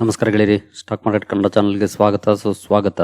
ನಮಸ್ಕಾರ ಗೆಳೆಯರಿ. Stock market Kannada ಚಾನಲ್ಗೆ ಸ್ವಾಗತ, ಸುಸ್ವಾಗತ.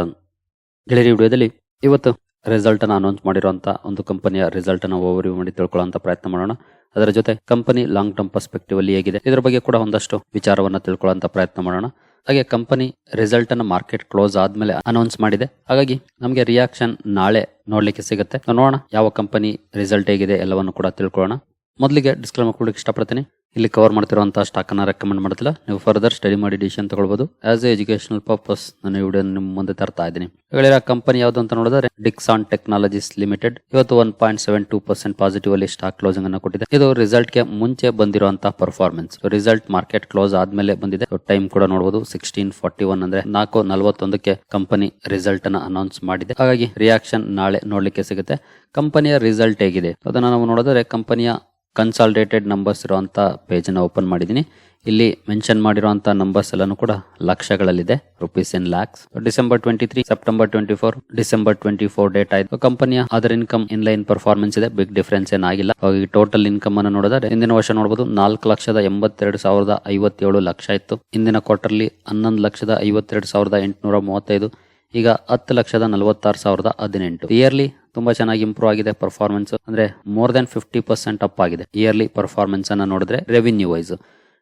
ಗೆಳೆಯರಿ ವಿಡಿಯೋದಲ್ಲಿ ಇವತ್ತು ರಿಸಲ್ಟ್ ಅನ್ನು ಅನೌನ್ಸ್ ಮಾಡಿರುವಂತ ಒಂದು ಕಂಪನಿಯ ರಿಸಲ್ಟ್ ಅನ್ನು ಓವರ್ ಮಾಡಿ ತಿಳ್ಕೊಳ್ಳೋ ಪ್ರಯತ್ನ ಮಾಡೋಣ. ಅದರ ಜೊತೆ ಕಂಪನಿ ಲಾಂಗ್ ಟರ್ಮ್ ಪರ್ಸ್ಪೆಕ್ಟಿವ್ ಅಲ್ಲಿ ಹೇಗಿದೆ. ಇದರ ಬಗ್ಗೆ ಕೂಡ ಒಂದಷ್ಟು ವಿಚಾರವನ್ನ ತಿಳ್ಕೊಳ್ಳೋ ಪ್ರಯತ್ನ ಮಾಡೋಣ. ಹಾಗೆ ಕಂಪನಿ ರಿಸಲ್ಟ್ ಅನ್ನು ಮಾರ್ಕೆಟ್ ಕ್ಲೋಸ್ ಆದ್ಮೇಲೆ ಅನೌನ್ಸ್ ಮಾಡಿದೆ. ಹಾಗಾಗಿ ನಮಗೆ ರಿಯಾಕ್ಷನ್ ನಾಳೆ ನೋಡಲಿಕ್ಕೆ ಸಿಗುತ್ತೆ. ನೋಡೋಣ ಯಾವ ಕಂಪನಿ ರಿಸಲ್ಟ್ ಹೇಗಿದೆ ಎಲ್ಲವನ್ನು ಕೂಡ ತಿಳ್ಕೊಳ್ಳೋಣ. ಮೊದಲಿಗೆ ಡಿಸ್ಕ್ಲೇಮರ್ ಕೊಡ್ಲಿಕ್ಕೆ ಇಷ್ಟಪಡ್ತೀನಿ. ಇಲ್ಲಿ ಕವರ್ ಮಾಡ್ತಿರುವಂತಹ ಸ್ಟಾಕ್ ಅನ್ನ ರೆಕಮೆಂಡ್ ಮಾಡ್ತಿಲ್ಲ. ನೀವು ಫರ್ದರ್ ಸ್ಟಡಿ ಮಾಡಿ ಡಿಸಿಷನ್ ತಗೊಳ್ಬೋದು. ಆಸ್ ಎ ಎಜುಕೇಶನಲ್ ಪರ್ಪಸ್ ನಾನು ವಿಡಿಯೋ ನಿಮ್ಮ ಮುಂದೆ ತರ್ತಾ ಇದ್ದೀನಿ. ಹೇಳಿರೋ ಕಂಪನಿ ಯಾವುದು ಅಂತ ನೋಡಿದ್ರೆ ಡಿಕ್ಸಾನ್ ಟೆಕ್ನಾಲಜೀಸ್ ಲಿಮಿಟೆಡ್ ಇವತ್ತು one point seven two percent positive ಅಲ್ಲಿ ಸ್ಟಾಕ್ ಕ್ಲೋಸಿಂಗ್ ಅನ್ನು ಕೊಟ್ಟಿದೆ. ಇದು ರಿಸಲ್ಟ್ಗೆ ಮುಂಚೆ ಬಂದಿರುವಂತಹ ಪರ್ಫಾರ್ಮೆನ್ಸ್ ರಿಸಲ್ಟ್ ಮಾರ್ಕೆಟ್ ಕ್ಲೋಸ್ ಆದ್ಮೇಲೆ ಬಂದಿದೆ. ಟೈಮ್ ಕೂಡ ನೋಡಬಹುದು ಸಿಕ್ಸ್ಟೀನ್ ಫಾರ್ಟಿ ಒನ್ ಅಂದ್ರೆ ನಾಲ್ಕು ನಲವತ್ತೊಂದಕ್ಕೆ ಕಂಪನಿ ರಿಸಲ್ಟ್ ಅನ್ನ ಅನೌನ್ಸ್ ಮಾಡಿದೆ. ಹಾಗಾಗಿ ರಿಯಾಕ್ಷನ್ ನಾಳೆ ನೋಡ್ಲಿಕ್ಕೆ ಸಿಗುತ್ತೆ. ಕಂಪನಿಯ ರಿಸಲ್ಟ್ ಹೇಗಿದೆ? ಅದನ್ನ ನಾವು ನೋಡಿದ್ರೆ ಕಂಪನಿಯ ಕನ್ಸಾಲ್ಟೇಟೆಡ್ ನಂಬರ್ಸ್ ಇರುವಂಥ ಪೇಜನ್ನು ಓಪನ್ ಮಾಡಿದ್ದೀನಿ. ಇಲ್ಲಿ ಮೆನ್ಷನ್ ಮಾಡಿರುವಂಥ ನಂಬರ್ಸ್ ಎಲ್ಲನೂ ಕೂಡ ಲಕ್ಷಗಳಲ್ಲಿದೆ rupees in lakhs December twenty three September twenty four December twenty four date ಆಯಿತು ಕಂಪನಿಯ other income in line performance ಇದೆ ಬಿಗ್ ಡಿಫರೆನ್ಸ್ ಏನಾಗಿಲ್ಲ ಹಾಗಾಗಿ ಟೋಟಲ್ ಇನ್ಕಮ್ ಅನ್ನು ನೋಡಿದ್ರೆ ಹಿಂದಿನ ವರ್ಷ ನೋಡಬಹುದು ನಾಲ್ಕು ಲಕ್ಷದ ಎಂಬತ್ತೆರಡು ಸಾವಿರದ ಐವತ್ತೇಳು ಲಕ್ಷ ಇತ್ತು. ಹಿಂದಿನ ಕ್ವಾರ್ಟರ್ಲಿ ಹನ್ನೊಂದು ಲಕ್ಷದ ಐವತ್ತೆರಡು ಸಾವಿರದ ಎಂಟುನೂರ ಮೂವತ್ತೈದು, ಈಗ ಹತ್ತು ಲಕ್ಷದ ನಲವತ್ತಾರು ಸಾವಿರದ ಹದಿನೆಂಟು. ಇಯರ್ಲಿ ತುಂಬಾ ಚೆನ್ನಾಗಿ ಇಂಪ್ರೂವ್ ಆಗಿದೆ ಪರ್ಫಾರ್ಮೆನ್ಸ್ ಅಂದ್ರೆ more than fifty percent up ಆಗಿದೆ ಇಯರ್ಲಿ ಪರ್ಫಾರ್ಮೆನ್ಸ್ ಅನ್ನ ನೋಡಿದ್ರೆ ರೆವಿನ್ಯೂ ವೈಸ್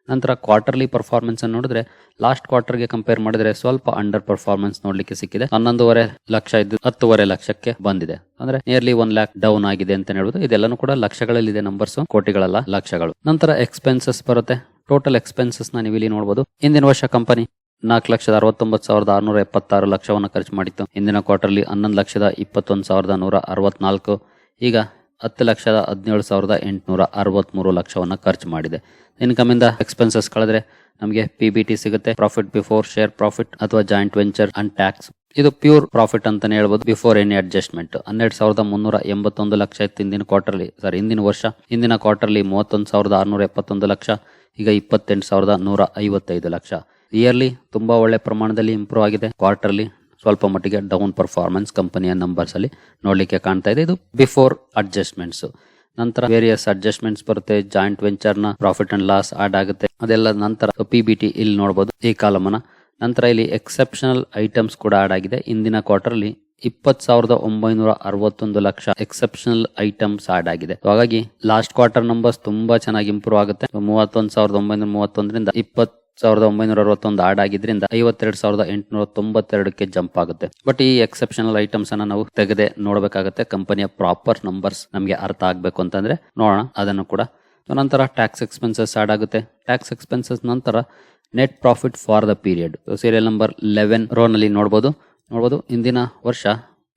ನಂತರ ಕ್ವಾರ್ಟರ್ಲಿ ಪರ್ಫಾರ್ಮೆನ್ಸ್ ಅನ್ನು ನೋಡಿದ್ರೆ ಲಾಸ್ಟ್ ಕ್ವಾರ್ಟರ್ಗೆ ಕಂಪೇರ್ ಮಾಡಿದ್ರೆ ಸ್ವಲ್ಪ ಅಂಡರ್ ಪರ್ಫಾರ್ಮೆನ್ಸ್ ನೋಡ್ಲಿಕ್ಕೆ ಸಿಕ್ಕಿದೆ. ಹನ್ನೊಂದುವರೆ ಲಕ್ಷ ಇದ್ದು ಹತ್ತುವರೆ ಲಕ್ಷಕ್ಕೆ ಬಂದಿದೆ. ಅಂದ್ರೆ ನಿಯರ್ಲಿ ಒನ್ ಲ್ಯಾಕ್ ಡೌನ್ ಆಗಿದೆ ಅಂತ ಹೇಳ್ಬೋದು. ಇದೆಲ್ಲನೂ ಕೂಡ ಲಕ್ಷಗಳಲ್ಲಿದೆ ನಂಬರ್ಸ್ ಕೋಟಿಗಳಲ್ಲ ಲಕ್ಷಗಳು. ನಂತರ ಎಕ್ಸ್ಪೆನ್ಸಸ್ ಬರುತ್ತೆ. ಟೋಟಲ್ ಎಕ್ಸ್ಪೆನ್ಸಸ್ನ ನೀವು ಇಲ್ಲಿ ನೋಡಬಹುದು ಹಿಂದಿನ ವರ್ಷ ಕಂಪನಿ ನಾಲ್ಕು ಲಕ್ಷದ ಅರವತ್ತೊಂಬತ್ತು ಸಾವಿರದ ಆರುನೂರ ಎಪ್ಪತ್ತಾರು ಲಕ್ಷವನ್ನು ಖರ್ಚು ಮಾಡಿತ್ತು. ಹಿಂದಿನ ಕ್ವಾರ್ಟರ್ಲಿ ಹನ್ನೊಂದು ಲಕ್ಷದ ಇಪ್ಪತ್ತೊಂದು ಸಾವಿರದ ನೂರ ಅರವತ್ನಾಲ್ಕು, ಈಗ ಹತ್ತು ಲಕ್ಷದ ಹದಿನೇಳು ಸಾವಿರದ ಎಂಟುನೂರ ಅರವತ್ತ್ಮೂರು ಲಕ್ಷವನ್ನು ಖರ್ಚು ಮಾಡಿದೆ. ಇನ್ಕಮಿಂದ ಎಕ್ಸ್ಪೆನ್ಸಸ್ ಕಳೆದ್ರೆ ನಮಗೆ ಪಿ ಬಿ ಟಿ ಸಿಗುತ್ತೆ. ಪ್ರಾಫಿಟ್ ಬಿಫೋರ್ ಶೇರ್ ಪ್ರಾಫಿಟ್ ಅಥವಾ ಜಾಯಿಂಟ್ ವೆಂಚರ್ ಅಂಡ್ ಟ್ಯಾಕ್ಸ್ ಇದು ಪ್ಯೂರ್ ಪ್ರಾಫಿಟ್ ಅಂತಾನೆ ಹೇಳ್ಬೋದು. ಬಿಫೋರ್ ಎನಿ ಅಡ್ಜಸ್ಟ್ಮೆಂಟ್ ಹನ್ನೆರಡು ಸಾವಿರದ ಮುನ್ನೂರ ಎಂಬತ್ತೊಂದು ಲಕ್ಷ ಇತ್ತು ಹಿಂದಿನ ಕ್ವಾರ್ಟರ್ಲಿ. ಸರ್ ಹಿಂದಿನ ವರ್ಷ. ಹಿಂದಿನ ಕ್ವಾರ್ಟರ್ಲಿ ಮೂವತ್ತೊಂದು ಸಾವಿರದ ಆರುನೂರ ಎಪ್ಪತ್ತೊಂದು ಲಕ್ಷ, ಈಗ ಇಪ್ಪತ್ತೆಂಟು ಸಾವಿರದ ನೂರ ಐವತ್ತೈದು ಲಕ್ಷ. ಇಯರ್ಲಿ ತುಂಬಾ ಒಳ್ಳೆ ಪ್ರಮಾಣದಲ್ಲಿ ಇಂಪ್ರೂವ್ ಆಗಿದೆ. ಕ್ವಾರ್ಟರ್ಲಿ ಸ್ವಲ್ಪ ಮಟ್ಟಿಗೆ ಡೌನ್ ಪರ್ಫಾರ್ಮೆನ್ಸ್ ಕಂಪನಿಯ ನಂಬರ್ಸ್ ಅಲ್ಲಿ ನೋಡ್ಲಿಕ್ಕೆ ಕಾಣ್ತಾ ಇದೆ. ಇದು ಬಿಫೋರ್ ಅಡ್ಜಸ್ಟ್ಮೆಂಟ್ಸ್ ನಂತರ ವೇರಿಯಸ್ ಅಡ್ಜಸ್ಟ್ಮೆಂಟ್ಸ್ ಬರುತ್ತೆ. ಜಾಯಿಂಟ್ ವೆಂಚರ್ನ ಪ್ರಾಫಿಟ್ ಅಂಡ್ ಲಾಸ್ ಆಡ್ ಆಗುತ್ತೆ. ಅದೆಲ್ಲ ನಂತರ ಪಿ ಬಿ ಟಿ ಇಲ್ಲಿ ನೋಡಬಹುದು ಈ ಕಾಲಮನ. ನಂತರ ಇಲ್ಲಿ ಎಕ್ಸೆಪ್ಷನಲ್ ಐಟಮ್ಸ್ ಕೂಡ ಆಡ್ ಆಗಿದೆ. ಇಂದಿನ ಕ್ವಾರ್ಟರ್ ಅಲ್ಲಿ ಇಪ್ಪತ್ ಸಾವಿರದ ಒಂಬೈನೂರ ಅರವತ್ತೊಂದು ಲಕ್ಷ ಎಕ್ಸೆಪ್ಷನಲ್ ಐಟಮ್ಸ್ ಆಡ್ ಆಗಿದೆ. ಹಾಗಾಗಿ ಲಾಸ್ಟ್ ಕ್ವಾರ್ಟರ್ ನಂಬರ್ಸ್ ತುಂಬಾ ಚೆನ್ನಾಗಿ ಇಂಪ್ರೂವ್ ಆಗುತ್ತೆ. ಮೂವತ್ತೊಂದು ಸಾವಿರದ ಒಂಬೈನೂರ ಮೂವತ್ತೊಂದರಿಂದ ಇಪ್ಪತ್ ಸಾವಿರದ ಒಂಬೈನೂರ ಅರವತ್ತೊಂದು ಆಡ್ ಆಗಿದ್ರಿಂದ ಐವತ್ತೆರಡು ಸಾವಿರದ ಎಂಟುನೂರ ತೊಂಬತ್ತೆರಡಕ್ಕೆ ಜಂಪ್ ಆಗುತ್ತೆ. ಬಟ್ ಈ ಎಕ್ಸೆಪ್ಷನಲ್ ಐಟಮ್ಸ್ ಅನ್ನ ನಾವು ತೆಗೆದೇ ನೋಡಬೇಕಾಗುತ್ತೆ. ಕಂಪನಿಯ ಪ್ರಾಪರ್ ನಂಬರ್ಸ್ ನಮಗೆ ಅರ್ಥ ಆಗಬೇಕು ಅಂತಂದ್ರೆ ನೋಡೋಣ. ಅದನ್ನು ಕೂಡ ನಂತರ ಟ್ಯಾಕ್ಸ್ ಎಕ್ಸ್ಪೆನ್ಸಸ್ ಆಡ್ ಆಗುತ್ತೆ. ಟ್ಯಾಕ್ಸ್ ಎಕ್ಸ್ಪೆನ್ಸಸ್ ನಂತರ net profit for the period serial number eleven row ನಲ್ಲಿ ನೋಡಬಹುದು ನೋಡಬಹುದು ಇಂದಿನ ವರ್ಷ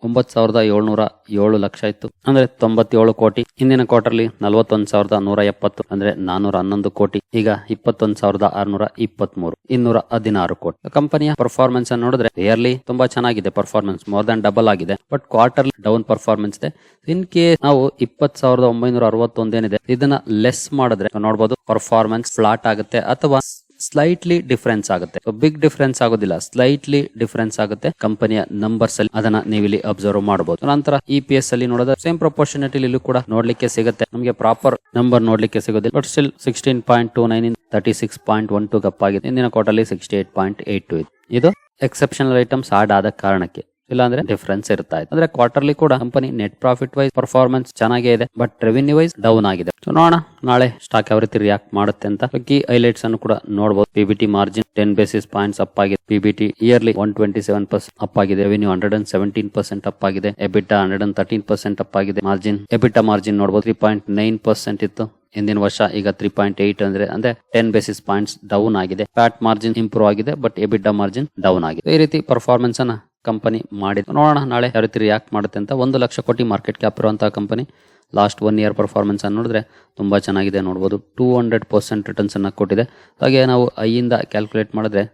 ಒಂಬತ್ತು ಸಾವಿರದ ಏಳ್ನೂರ ಏಳು ಲಕ್ಷ ಇತ್ತು. ಅಂದ್ರೆ ತೊಂಬತ್ತೇಳು ಕೋಟಿ. ಹಿಂದಿನ ಕ್ವಾರ್ಟರ್ಲಿ ನಲವತ್ತೊಂದು ಸಾವಿರದ ನೂರ ಎಪ್ಪತ್ತು, ಅಂದ್ರೆ ನಾನೂರ ಹನ್ನೊಂದು ಕೋಟಿ. ಈಗ ಇಪ್ಪತ್ತೊಂದು ಸಾವಿರದ ಆರ್ನೂರ ಇಪ್ಪತ್ತ್ ಮೂರು ಇನ್ನೂರ ಹದಿನಾರು ಕೋಟಿ. ಕಂಪನಿಯ ಪರ್ಫಾರ್ಮೆನ್ಸ್ ಅನ್ನು ನೋಡಿದ್ರೆ ಇಯರ್ಲಿ ತುಂಬಾ ಚೆನ್ನಾಗಿದೆ ಪರ್ಫಾರ್ಮೆನ್ಸ್ ಮೋರ್ ದನ್ ಡಬಲ್ ಆಗಿದೆ. ಬಟ್ ಕ್ವಾರ್ಟರ್ ಡೌನ್ ಪರ್ಫಾರ್ಮೆನ್ಸ್ ಇದೆ. ಇನ್ ಕೇಸ್ ನಾವು ಇಪ್ಪತ್ ಸಾವಿರದ ಒಂಬೈನೂರ ಅರವತ್ತೊಂದೇನಿದೆ, ಇದನ್ನ ಲೆಸ್ ಮಾಡಿದ್ರೆ ನೋಡಬಹುದು ಪರ್ಫಾರ್ಮೆನ್ಸ್ ಫ್ಲಾಟ್ ಆಗುತ್ತೆ ಅಥವಾ ಸ್ಲೈಟ್ಲಿ ಡಿಫರೆನ್ಸ್ ಆಗುತ್ತೆ. ಬಿಗ್ ಡಿಫರೆನ್ಸ್ ಆಗೋದಿಲ್ಲ. ಸ್ಲೈಟ್ಲಿ ಡಿಫರೆನ್ಸ್ ಆಗುತ್ತೆ. ಕಂಪನಿಯ ನಂಬರ್ಸ್ ಅಲ್ಲಿ ಅದನ್ನ ನೀವಿಲ್ಲಿ ಅಬ್ಸರ್ವ್ ಮಾಡಬಹುದು ನಂತರ ಇ ಪಿ ಎಸ್ ಅಲ್ಲಿ ನೋಡಿದ್ರೆ ಸೇಮ್ ಪ್ರಪೋರ್ಷನಿಟಿ ಕೂಡ ನೋಡ್ಲಿಕ್ಕೆ ಸಿಗುತ್ತೆ. ನಮಗೆ ಪ್ರಾಪರ್ ನಂಬರ್ ನೋಡ್ಲಿಕ್ಕೆ ಸಿಗೋದಿಲ್ಲ. But still sixteen point two nine thirty six point one two cup ಆಗಿದೆ. ಇಂದಿನ quarterly sixty eight point eight two ಇದು. ಎಕ್ಸೆಪ್ಷನಲ್ ಐಟಮ್ಸ್ ಆಡ್ ಆದ ಕಾರಣಕ್ಕೆ. ಇಲ್ಲಾಂದ್ರೆ ಡಿಫ್ರೆನ್ಸ್ ಇರ್ತಾ ಇದೆ ಅಂದ್ರೆ ಕ್ವಾರ್ಟರ್ಲಿ ಕೂಡ company net profit wise performance ಚೆನ್ನಾಗೇ ಇದೆ ಬಟ್ ರೆವಿನ್ಯೂ ವೈಸ್ ಡೌನ್ ಆಗಿದೆ. ನೋಡೋಣ, ನಾಳೆ ಸ್ಟಾಕ್ ಯಾವ ರೀತಿ ರಿಯಾಕ್ಟ್ ಮಾಡುತ್ತೆ ಅಂತ. ಕೀ ಹೈಲೈಟ್ಸ್ ಅನ್ನು ಕೂಡ ನೋಡಬಹುದು PBT margin ten basis points up ಆಗಿದೆ. PBT yearly one twenty seven percent up ಆಗಿದೆ. Revenue hundred and seventeen percent up ಆಗಿದೆ. EBITDA hundred and thirteen percent up ಆಗಿದೆ. ಮಾರ್ಜಿನ್ ಎಬಿಟಾ ಮಾರ್ಜಿನ್ ನೋಡಬಹುದು ತ್ರೀ ಪಾಯಿಂಟ್ ನೈನ್ ಪರ್ಸೆಂಟ್ ಇತ್ತು. ಹಿಂದಿನ ವರ್ಷ ಈಗ three point eight ಅಂದ್ರೆ ಅಂದ್ರೆ ಟೆನ್ ಬೇಸಿಸ್ ಪಾಯಿಂಟ್ಸ್ ಡೌನ್ ಆಗಿದೆ. ಫ್ಯಾಟ್ ಮಾರ್ಜಿನ್ ಇಂಪ್ರೂವ್ ಆಗಿದೆ ಬಟ್ ಎಬಿಟಾ ಮಾರ್ಜಿನ್ ಡೌನ್ ಆಗಿದೆ. ಈ ರೀತಿ ಪರ್ಫಾರ್ಮೆನ್ಸ್ ಅನ್ನ ಕಂಪನಿ ಮಾಡಿದೆ ನೋಡೋಣ ನಾಳೆ ಯಾವ ರೀತಿ ರಿಯಾಕ್ಟ್ ಮಾಡುತ್ತೆ ಅಂತ. ಒಂದು ಲಕ್ಷ ಕೋಟಿ ಮಾರ್ಕೆಟ್ ಕ್ಯಾಪ್ ಇರುವಂತಹ company last one year performance ಅನ್ನು ನೋಡಿದ್ರೆ ತುಂಬಾ ಚೆನ್ನಾಗಿದೆ ನೋಡಬಹುದು ಟೂ ಹಂಡ್ರೆಡ್ ಪರ್ಸೆಂಟ್ ರಿಟರ್ನ್ಸ್ ಅನ್ನ ಕೊಟ್ಟಿದೆ. ಹಾಗೆ ನಾವು ಐಯಿಂದ ಕ್ಯಾಲ್ಕುಲೇಟ್ ಮಾಡಿದ್ರೆ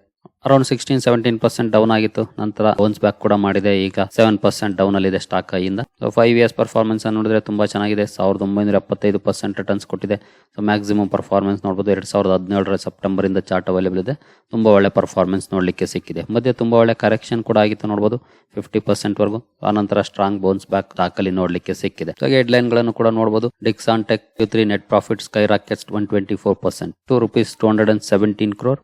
around sixteen seventeen percent down ಆಗಿತ್ತು. ನಂತರ ಬೌನ್ಸ್ ಬ್ಯಾಕ್ ಕೂಡ ಮಾಡಿದೆ. ಈಗ ಸೆವೆನ್ ಪರ್ಸೆಂಟ್ ಡೌನ್ ಅಲ್ಲಿ ಇದೆ ಸ್ಟಾಕ್ ಇಂದ ಫೈವ್ ಇಯರ್ಸ್ ಪರ್ಫಾರ್ಮೆನ್ಸ್ ನೋಡಿದ್ರೆ ತುಂಬಾ ಚೆನ್ನಾಗಿದೆ. ಸಾವಿರದ ಒಂಬೈನೂರ ಎಪ್ಪತ್ತೈದು ಪರ್ಸೆಂಟ್ ರಿಟರ್ನ್ಸ್ ಕೊಟ್ಟಿದೆ. ಸೊ ಮ್ಯಾಕ್ಸಿಮಮ್ ಪರ್ಫಾರ್ಮೆನ್ಸ್ ನೋಡಬಹುದು ಎರಡ್ ಸಾವಿರದ ಹದಿನೇಳರ ಸೆಪ್ಟೆಂಬರ್ ಇಂದ ಚಾರ್ಟ್ ಅವೈಲೇಬಲ್ ಇದೆ. ತುಂಬಾ ಒಳ್ಳೆ ಪರ್ಫಾರ್ಮೆನ್ಸ್ ನೋಡಲಿಕ್ಕೆ ಸಿಕ್ಕಿದೆ. ಮಧ್ಯೆ ತುಂಬಾ ಒಳ್ಳೆ ಕರೆಕ್ಷನ್ ಕೂಡ ಆಗಿತ್ತು ನೋಡಬಹುದು ಫಿಫ್ಟಿ ಪರ್ಸೆಂಟ್ ವರೆಗೂ. ಆನಂತರ ಸ್ಟ್ರಾಂಗ್ ಬೌನ್ಸ್ ಬ್ಯಾಕ್ ಸ್ಟಾಕ್ ಅಲ್ಲಿ ನೋಡಲಿಕ್ಕೆ ಸಿಕ್ಕಿದೆ. ಸೊ ಹೆಡ್ ಲೈನ್ಗಳನ್ನು ಕೂಡ ನೋಡಬಹುದು Dixon tech three net profit sky rockets one twenty four percent to rupees two hundred and seventeen crore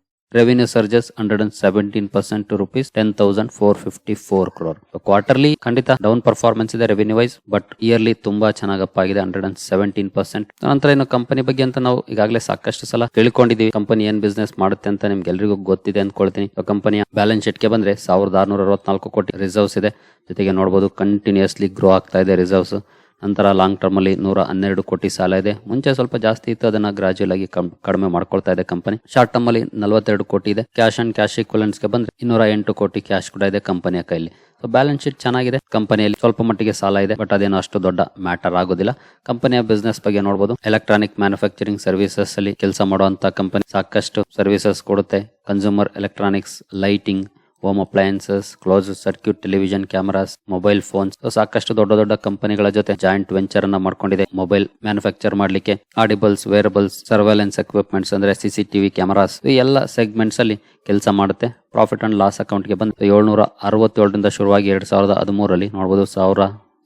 to rupees ten thousand four fifty four crore quarterly ಖಂಡಿತ down performance ಇದೆ revenue wise but yearly ತುಂಬಾ ಚೆನ್ನಾಗಪ್ಪ ಆಗಿದೆ hundred and seventeen percent ನಂತರ ಇನ್ನು company ಬಗ್ಗೆ ಅಂತ ನಾವು ಈಗಾಗಲೇ ಸಾಕಷ್ಟು ಸಲ ತಿಳ್ಕೊಂಡಿದೀವಿ ಕಂಪನಿ ಏನ್ ಬಿಸ್ನೆಸ್ ಮಾಡುತ್ತೆ ಅಂತ ನಿಮ್ಗೆ ಎಲ್ರಿಗೂ ಗೊತ್ತಿದೆ ಅನ್ಕೊಳ್ತೀನಿ ಕಂಪನಿಯ ಬ್ಯಾಲೆನ್ಸ್ ಶೀಟ್ಗೆ ಬಂದ್ರೆ ಸಾವಿರದ ಆರ್ನೂರ ಅರವತ್ನಾಲ್ಕು ಕೋಟಿ ರಿಸರ್ವ್ಸ್ ಇದೆ. ಜೊತೆಗೆ ನೋಡಬಹುದು ಕಂಟಿನ್ಯೂಸ್ಲಿ ಗ್ರೋ ಆಗ್ತಾ ಇದೆ ರಿಸರ್ವ್ಸ್ ನಂತರ ಲಾಂಗ್ ಟರ್ಮಲ್ಲಿ ನೂರ ಹನ್ನೆರಡು ಕೋಟಿ ಸಾಲ ಇದೆ. ಮುಂಚೆ ಸ್ವಲ್ಪ ಜಾಸ್ತಿ ಇತ್ತು, ಅದನ್ನ ಗ್ರಾಜುಯಲ್ ಆಗಿ ಕಡಿಮೆ ಮಾಡ್ಕೊಳ್ತಾ ಇದೆ ಕಂಪನಿ ಶಾರ್ಟ್ ಟರ್ಮ್ ಅಲ್ಲಿ ನಲವತ್ತೆರಡು ಕೋಟಿ ಇದೆ. ಕ್ಯಾಶ್ ಅಂಡ್ ಕ್ಯಾಶ್ಗೆ ಬಂದ್ರೆ ಇನ್ನೂರ ಎಂಟು ಕೋಟಿ ಕ್ಯಾಶ್ ಕೂಡ ಇದೆ ಕಂಪನಿಯ ಕೈಲಿ ಸೊ ಬ್ಯಾಲೆನ್ಸ್ ಶೀಟ್ ಚೆನ್ನಾಗಿದೆ. ಕಂಪನಿಯಲ್ಲಿ ಸ್ವಲ್ಪ ಮಟ್ಟಿಗೆ ಸಾಲ ಇದೆ ಬಟ್ ಅದೇನು ಅಷ್ಟು ದೊಡ್ಡ ಮ್ಯಾಟರ್ ಆಗೋದಿಲ್ಲ. ಕಂಪನಿಯ ಬಿಸ್ನೆಸ್ ಬಗ್ಗೆ ನೋಡಬಹುದು ಎಲೆಕ್ಟ್ರಾನಿಕ್ ಮ್ಯಾನುಫ್ಯಾಕ್ಚರಿಂಗ್ ಸರ್ವಿಸಸ್ ಅಲ್ಲಿ ಕೆಲಸ ಮಾಡುವಂತ ಕಂಪನಿ ಸಾಕಷ್ಟು ಸರ್ವಿಸಸ್ ಕೊಡುತ್ತೆ. Consumer electronics lighting home appliances close circuit television cameras mobile phones ಸಾಕಷ್ಟು ದೊಡ್ಡ ದೊಡ್ಡ ಕಂಪನಿಗಳ ಜೊತೆ ಜಾಯಿಂಟ್ ವೆಂಚರ್ ಅನ್ನ ಮಾಡ್ಕೊಂಡಿದೆ. ಮೊಬೈಲ್ ಮ್ಯಾನುಫ್ಯಾಕ್ಚರ್ ಮಾಡ್ಲಿಕ್ಕೆ ಆಡಿಬಲ್ಸ್ ವೇರಬಲ್ಸ್ ಸರ್ವೆಲೆನ್ಸ್ ಎಕ್ವಿಪ್ಮೆಂಟ್ಸ್ ಅಂದ್ರೆ ಸಿಸಿಟಿವಿ ಕ್ಯಾಮರಾಸ್ ಈ ಎಲ್ಲ ಸೆಗ್ಮೆಂಟ್ಸ್ ಅಲ್ಲಿ ಕೆಲಸ ಮಾಡುತ್ತೆ. ಪ್ರಾಫಿಟ್ ಅಂಡ್ ಲಾಸ್ ಅಕೌಂಟ್ಗೆ ಬಂದು ಏಳ್ನೂರ ಅರವತ್ತೇಳರಿಂದ ಶುರುವಾಗಿ ಎರಡ್ ಸಾವಿರದ ಹದಿಮೂರಲ್ಲಿ ನೋಡಬಹುದು ಸಾವಿರ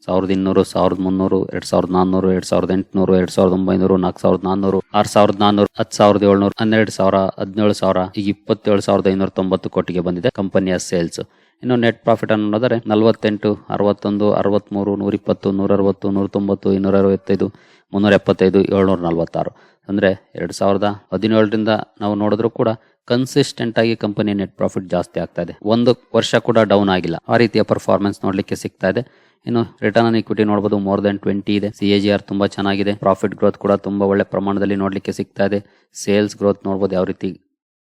ಸಾವಿರದ ಇನ್ನೂರು, ಸಾವಿರದ ಮುನ್ನೂರು, ಎರಡ್ ಸಾವಿರದ ನಾನ್ನೂರು, ಎರಡ್ ಸಾವಿರದ ಎಂಟುನೂರು, ಎರಡ್ ಸಾವಿರದ ಒಂಬೈನೂರು, ನಾಲ್ಕು ಸಾವಿರದ ನಾನ್ನೂರು, ಆರ್ ಸಾವಿರದ ನಾನ್ನೂರು, ಹತ್ತು ಸಾವಿರದ ಏಳ್ನೂರು, ಹನ್ನೆರಡು ಸಾವಿರ, ಹದಿನೇಳು ಸಾವಿರ, ಈಗ ಇಪ್ಪತ್ತೇಳು ಸಾವಿರದ ಐನೂರ ತೊಂಬತ್ತು ಕೋಟಿಗೆ ಬಂದಿದೆ ಕಂಪನಿಯ ಸೇಲ್ಸ್. ಇನ್ನು ನೆಟ್ ಪ್ರಾಫಿಟ್ ಅನ್ನು ನೋಡಿದರೆ ನಲವತ್ತೆಂಟು, ಅರವತ್ತೊಂದು, ಅರವತ್ಮೂರು ನೂರ ಇಪ್ಪತ್ತು ನೂರ ಅರವತ್ತು ನೂರ ತೊಂಬತ್ತು ಇನ್ನೂರ ಅರವತ್ತೈದು ಮುನ್ನೂರ ಎಪ್ಪತ್ತೈದು, ಏಳ್ನೂರ ನಲವತ್ತಾರು. ಅಂದರೆ ಎರಡು ಸಾವಿರದ ಹದಿನೇಳರಿಂದ ನಾವು ನೋಡಿದ್ರೂ ಕೂಡ ಕನ್ಸಿಸ್ಟೆಂಟ್ ಆಗಿ ಕಂಪನಿ ನೆಟ್ ಪ್ರಾಫಿಟ್ ಜಾಸ್ತಿ ಆಗ್ತಾ ಇದೆ ಒಂದು ವರ್ಷ ಕೂಡ ಡೌನ್ ಆಗಿಲ್ಲ. ಆ ರೀತಿಯ ಪರ್ಫಾರ್ಮೆನ್ಸ್ ನೋಡ್ಲಿಕ್ಕೆ ಸಿಗ್ತಾ ಇದೆ ಇನ್ನು ರಿಟರ್ನ್ ಆನ್ ಇಕ್ವಿಟಿ ನೋಡಬಹುದು ಮೋರ್ ದನ್ ಟ್ವೆಂಟಿ ಇದೆ. ಸಿ ಎ ಜಿ ಆರ್ ತುಂಬಾ ಚೆನ್ನಾಗಿದೆ. ಪ್ರಾಫಿಟ್ ಗ್ರೋತ್ ಕೂಡ ತುಂಬಾ ಒಳ್ಳೆ ಪ್ರಮಾಣದಲ್ಲಿ ನೋಡ್ಲಿಕ್ಕೆ ಸಿಗ್ತಾ ಇದೆ ಸೇಲ್ಸ್ ಗ್ರೋತ್ ನೋಡಬಹುದು ಯಾವ ರೀತಿ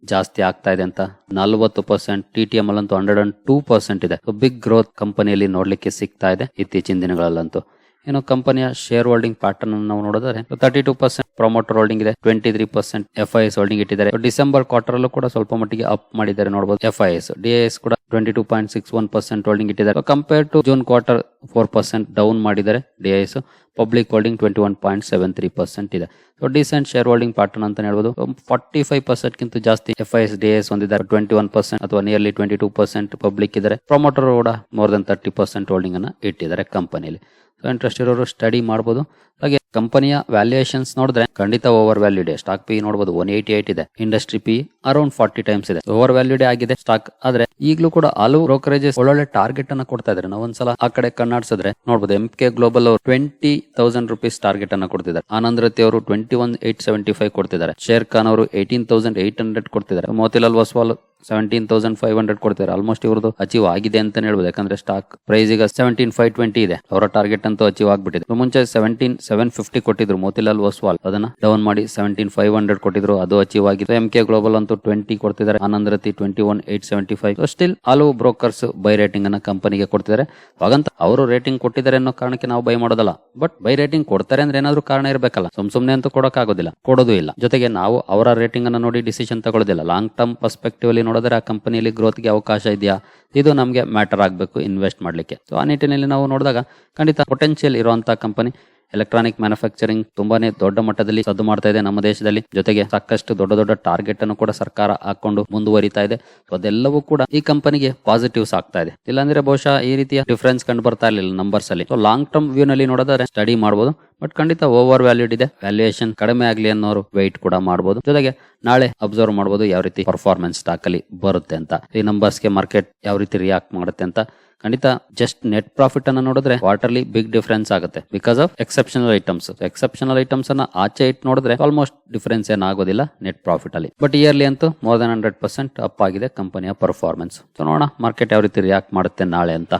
ಜಾಸ್ತಿ ಆಗ್ತಾ ಇದೆ ಅಂತ. ನಲ್ವತ್ತು ಪರ್ಸೆಂಟ್ ಟಿ ಟಿ ಎಂ ಅಲ್ಲಂತೂ ಹಂಡ್ರೆಡ್ ಅಂಡ್ ಟೂ ಪರ್ಸೆಂಟ್ ಇದೆ. ಬಿಗ್ ಗ್ರೋತ್ ಕಂಪನಿಯಲ್ಲಿ ನೋಡ್ಲಿಕ್ಕೆ ಸಿಗ್ತಾ ಇದೆ ಇತ್ತೀಚಿನ ದಿನಗಳಲ್ಲಂತೂ. ಇನ್ನು ಕಂಪನಿಯ ಶೇರ್ ಹೋಲ್ಡಿಂಗ್ ಪ್ಯಾಟರ್ನ್ ನಾವು ನೋಡಿದ್ರೆ thirty two percent promoter holding ಇದೆ twenty three percent F I S holding ಇಟ್ಟಿದ್ದಾರೆ ಡಿಸೆಂಬರ್ ಕ್ವಾರ್ಟರ್ ಅಲ್ಲೂ ಕೂಡ ಸ್ವಲ್ಪ ಮಟ್ಟಿಗೆ ಅಪ್ ಮಾಡಿದ್ದಾರೆ ನೋಡಬಹುದು F I S D S ಕೂಡ twenty two point six one percent holding ಇಟ್ಟಿದ್ದಾರೆ compare to June quarter four percent down ಮಾಡಿದ್ದಾರೆ D S public holding twenty one point seven three percent ಇದೆ. So decent share holding pattern ಅಂತ ಹೇಳ್ಬೋದು. Forty five percent ಗಿಂತ ಜಾಸ್ತಿ F I S D S ಹೊಂದಿದ್ದಾರೆ. Twenty one percent ಅಥವಾ nearly twenty two percent public ಇದ್ದಾರೆ. Promoter ಕೂಡ more than thirty percent holding ಅನ್ನ ಇಟ್ಟಿದ್ದಾರೆ ಕಂಪನಿಯಲ್ಲಿ ಸೊ ಇಂಟ್ರೆಸ್ಟ್ ಇರೋರು ಸ್ಟಡಿ ಮಾಡಬಹುದು ಹಾಗೆ ಕಂಪನಿಯ ವ್ಯಾಲ್ಯೂಯೇಷನ್ಸ್ ನೋಡಿದ್ರೆ ಖಂಡಿತ ಓವರ್ ವ್ಯಾಲ್ಯೂ ಇದೆ ಸ್ಟಾಕ್ ಪಿ ನೋಡಬಹುದು ಒನ್ ಏಯ್ಟಿ ಏಟ್ ಇದೆ. Industry P around forty times ಇದೆ. ಓವರ್ ವ್ಯಾಲ್ಯೂ ಡೇ ಆಗಿದೆ ಸ್ಟಾಕ್ ಆದ್ರೆ ಈಗಲೂ ಕೂಡ ಹಲವು ಬ್ರೋಕರೇಜಸ್ ಒಳ್ಳೊಳ್ಳೆ ಟಾರ್ಗೆಟ್ ಅನ್ನ ಕೊಡ್ತಾ ಇದ್ದಾರೆ ನಾವು ಒಂದ್ಸಲ ಆ ಕಡೆ ಕಣ್ಣಾಡ್ಸಿದ್ರೆ ನೋಡಬಹುದು ಎಂ ಕೆ ಗ್ಲೋಬಲ್ ಅವರು ಟ್ವೆಂಟಿ ತೌಸಂಡ್ ರುಪೀಸ್ ಟಾರ್ಗೆಟ್ ಅನ್ನ ಕೊಡ್ತಿದ್ದಾರೆ ಆನಂದ್ ರತಿ ಅವರು twenty one eight seventy five ಕೊಡ್ತಿದ್ದಾರೆ ಶೇರ್ ಖಾನ್ ಅವರು ಏಟೀನ್ ತೌಸಂಡ್ ಏಟ್ ಹಂಡ್ರೆಡ್ ಕೊಡ್ತಿದ್ದಾರೆ Motilal Oswal seventeen thousand five hundred ಕೊಡ್ತಾರೆ. ಆಲ್ಮೋಸ್ಟ್ ಇವ್ರದ್ದು ಅಚೀವ್ ಆಗಿದೆ ಅಂತ ಹೇಳ್ಬೋದು. ಯಾಕಂದ್ರೆ ಸ್ಟಾಕ್ ಪ್ರೈಸ್ ಈಗ ಸೆವೆಂಟೀನ್ ಫೈವ್ ಟ್ವೆಂಟಿ ಇದೆ. ಅವರ ಟಾರ್ಗೆಟ್ ಅಂತೂ ಅಚೀವ್ ಆಗ್ಬಿಟ್ಟಿದೆ. ಮುಂಚೆ ಸೆವೆಂಟೀನ್ ಸೆವೆನ್ ಫಿಫ್ಟಿ ಕೊಟ್ಟಿದ್ರು. ಮೋತಿಲಾಲ್ ಒಸ್ವಾಲ್ ಅದನ್ನ ಡೌನ್ ಮಾಡಿ ಸೆವೆಂಟೀನ್ ಫೈವ್ ಹಂಡ್ರೆಡ್ ಕೊಟ್ಟಿದ್ರು. ಅದು ಅಚೀವ್ ಆಗಿದೆ. ಎಂ ಕೆ ಗ್ಲೋಬಲ್ ಅಂತೂ ಟ್ವೆಂಟಿ ಕೊಡ್ತಿದ್ದಾರೆ. Anand Rathi twenty one eight seventy five still ಹಲವು ಬ್ರೋಕರ್ಸ್ ಬೈ ರೇಟಿಂಗ್ ಅನ್ನ ಕಂಪನಿಗೆ ಕೊಡ್ತಿದ್ದಾರೆ. ಹಾಗಂತ ಅವರು ರೇಟಿಂಗ್ ಕೊಟ್ಟಿದ್ದಾರೆ ಅನ್ನೋ ಕಾರಣಕ್ಕೆ ನಾವು ಬೈ ಮಾಡೋದಲ್ಲ. ಬಟ್ ಬೈ ರೇಟಿಂಗ್ ಕೊಡ್ತಾರೆ ಅಂದ್ರೆ ಏನಾದ್ರೂ ಕಾರಣ ಇರಬೇಕಲ್ಲ. ಸುಮ್ ಸುಮ್ನೆ ಅಂತೂ ಕೊಡೋಕ್ಕಾಗೋದಿಲ್ಲ. ಕೊಡೋದು ಇಲ್ಲ. ಜೊತೆಗೆ ನಾವು ಅವರ ರೇಟಿಂಗ್ ಅನ್ನ ನೋಡಿ ಡಿಸಿಷನ್ ತಗೊಳ್ಳೋದಿಲ್ಲ. ಲಾಂಗ್ ಟರ್ಮ್ ಪರ್ಸ್ಪೆಕ್ಟಿವ್ ಅಲ್ಲಿ ನೋಡಿದ್ರೆ ಆ ಕಂಪನಿಯಲ್ಲಿ ಗ್ರೋತ್ಗೆ ಅವಕಾಶ ಇದೆಯಾ? ಇದು ನಮಗೆ ಮ್ಯಾಟರ್ ಆಗಬೇಕು ಇನ್ವೆಸ್ಟ್ ಮಾಡ್ಲಿಕ್ಕೆ. ಸೊ ಆ ನಿಟ್ಟಿನಲ್ಲಿ ನಾವು ನೋಡಿದಾಗ ಖಂಡಿತ ಪೊಟೆನ್ಷಿಯಲ್ ಇರುವಂತಹ ಕಂಪನಿ ಎಲೆಕ್ಟ್ರಾನಿಕ್ ಮ್ಯಾನುಫ್ಯಾಕ್ಚರಿಂಗ್ ತುಂಬಾನೇ ದೊಡ್ಡ ಮಟ್ಟದಲ್ಲಿ ಸದ್ದು ಮಾಡ್ತಾ ಇದೆ ನಮ್ಮ ದೇಶದಲ್ಲಿ. ಜೊತೆಗೆ ಸಾಕಷ್ಟು ದೊಡ್ಡ ದೊಡ್ಡ ಟಾರ್ಗೆಟ್ ಅನ್ನು ಕೂಡ ಸರ್ಕಾರ ಹಾಕೊಂಡು ಮುಂದುವರಿತಾ ಇದೆ. ಸೊ ಅದೆಲ್ಲವೂ ಕೂಡ ಈ ಕಂಪನಿಗೆ ಪಾಸಿಟಿವ್ಸ್ ಆಗ್ತಾ ಇದೆ. ಇಲ್ಲಾಂದ್ರೆ ಬಹುಶಃ ಈ ರೀತಿಯ ಡಿಫರೆನ್ಸ್ ಕಂಡು ಬರ್ತಾ ಇರಲಿಲ್ಲ ನಂಬರ್ಸ್ ಅಲ್ಲಿ. ಸೊ ಲಾಂಗ್ ಟರ್ಮ್ ವ್ಯೂ ನಲ್ಲಿ ನೋಡಿದ್ರೆ ಸ್ಟಡಿ ಮಾಡಬಹುದು ಬಟ್ ಖಂಡಿತ ಓವರ್ ವ್ಯಾಲ್ಯೂಡ್ ಇದೆ. ವ್ಯಾಲ್ಯೂಯೇಷನ್ ಕಡಿಮೆ ಆಗಲಿ ಅನ್ನೋರು ವೆಯ್ಟ್ ಕೂಡ ಮಾಡಬಹುದು ಜೊತೆಗೆ ನಾಳೆ ಅಬ್ಸರ್ವ್ ಮಾಡಬಹುದು ಯಾವ ರೀತಿ ಪರ್ಫಾರ್ಮೆನ್ಸ್ ಸ್ಟಾಕ್ ಅಲ್ಲಿ ಬರುತ್ತೆ ಅಂತ. ಈ ನಂಬರ್ಸ್ಗೆ ಮಾರ್ಕೆಟ್ ಯಾವ ರೀತಿ ರಿಯಾಕ್ಟ್ ಮಾಡುತ್ತೆ ಅಂತ. ಖಂಡಿತ ಜಸ್ಟ್ ನೆಟ್ ಪ್ರಾಫಿಟ್ ಅನ್ನ ನೋಡಿದ್ರೆ ಕ್ವಾರ್ಟರ್ಲಿ ಬಿಗ್ ಡಿಫರೆನ್ಸ್ ಆಗುತ್ತೆ because of exceptional items exceptional items ಅನ್ನ ಆಚೆ ಇಟ್ಟು ನೋಡಿದ್ರೆ ಆಲ್ಮೋಸ್ಟ್ ಡಿಫರೆನ್ಸ್ ಏನಾಗೋದಿಲ್ಲ ನೆಟ್ ಪ್ರಾಫಿಟ್ ಅಲ್ಲಿ. ಬಟ್ ಇಯರ್ಲಿ ಅಂತೂ more than hundred percent up ಆಗಿದೆ ಕಂಪನಿಯ ಪರ್ಫಾರ್ಮೆನ್ಸ್ ನೋಡೋಣ ಮಾರ್ಕೆಟ್ ಯಾವ ರೀತಿ ರಿಯಾಕ್ಟ್ ಮಾಡುತ್ತೆ ನಾಳೆ ಅಂತ.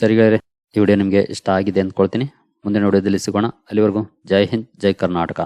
ಸರಿ ಈ ವಿಡಿಯೋ ನಿಮಗೆ ಇಷ್ಟ ಆಗಿದೆ ಅಂದ್ಕೊಳ್ತೀನಿ. ಮುಂದಿನ ವಿಡಿಯೋದಲ್ಲಿ ಸಿಗೋಣ. ಅಲ್ಲಿವರೆಗೂ ಜೈ ಹಿಂದ್, ಜೈ ಕರ್ನಾಟಕ.